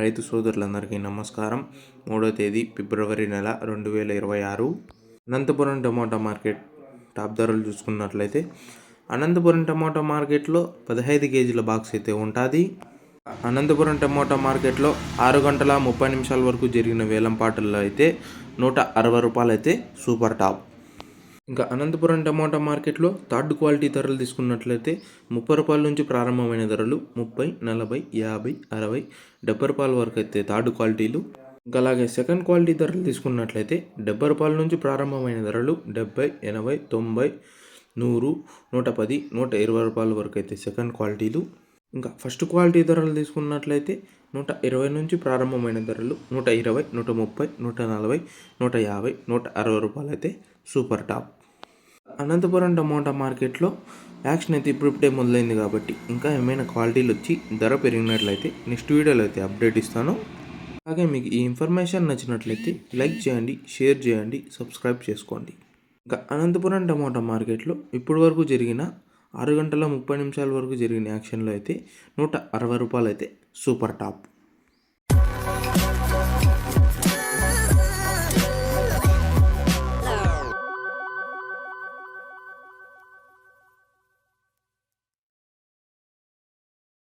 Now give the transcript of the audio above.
రైతు సోదరులందరికీ నమస్కారం. మూడో తేదీ ఫిబ్రవరి నెల రెండు వేల ఇరవై ఆరు. అనంతపురం టమాటా మార్కెట్ టాప్ ధరలు చూసుకున్నట్లయితే అనంతపురం టమాటా మార్కెట్లో పదహైదు కేజీల బాక్స్ అయితే ఉంటుంది. అనంతపురం టమాటా మార్కెట్లో ఆరు గంటల ముప్పై నిమిషాల వరకు జరిగిన వేలం పాటల్లో అయితే నూట అరవై రూపాయలు అయితే సూపర్ టాప్. ఇంకా అనంతపురం టమాటా మార్కెట్లో థర్డ్ క్వాలిటీ ధరలు తీసుకున్నట్లయితే ముప్పై రూపాయల నుంచి ప్రారంభమైన ధరలు ముప్పై నలభై యాభై అరవై డెబ్బై రూపాయల వరకు అయితే థర్డ్ క్వాలిటీలు. ఇంకా అలాగే సెకండ్ క్వాలిటీ ధరలు తీసుకున్నట్లయితే డెబ్బై రూపాయల నుంచి ప్రారంభమైన ధరలు డెబ్బై ఎనభై తొంభై నూరు నూట పది నూట ఇరవై రూపాయల వరకు అయితే సెకండ్ క్వాలిటీలు. ఇంకా ఫస్ట్ క్వాలిటీ ధరలు తీసుకున్నట్లయితే నూట ఇరవై నుంచి ప్రారంభమైన ధరలు నూట ఇరవై నూట ముప్పై నూట నలభై నూట యాభై నూట అరవై రూపాయలు అయితే సూపర్ టాప్. అనంతపురం టమోటా మార్కెట్లో యాక్షన్ అయితే ఇప్పుడిప్పుడే మొదలైంది కాబట్టి ఇంకా ఏమైనా క్వాలిటీలు వచ్చి ధర పెరిగినట్లయితే నెక్స్ట్ వీడియోలో అయితే అప్డేట్ ఇస్తాను. అలాగే మీకు ఈ ఇన్ఫర్మేషన్ నచ్చినట్లయితే లైక్ చేయండి షేర్ చేయండి సబ్స్క్రైబ్ చేసుకోండి. ఇంకా అనంతపురం టమోటా మార్కెట్లో ఇప్పటి వరకు జరిగిన ఆరు గంటల ముప్పై నిమిషాల వరకు జరిగిన యాక్షన్లో అయితే నూట అరవై రూపాయలు అయితే సూపర్ టాప్.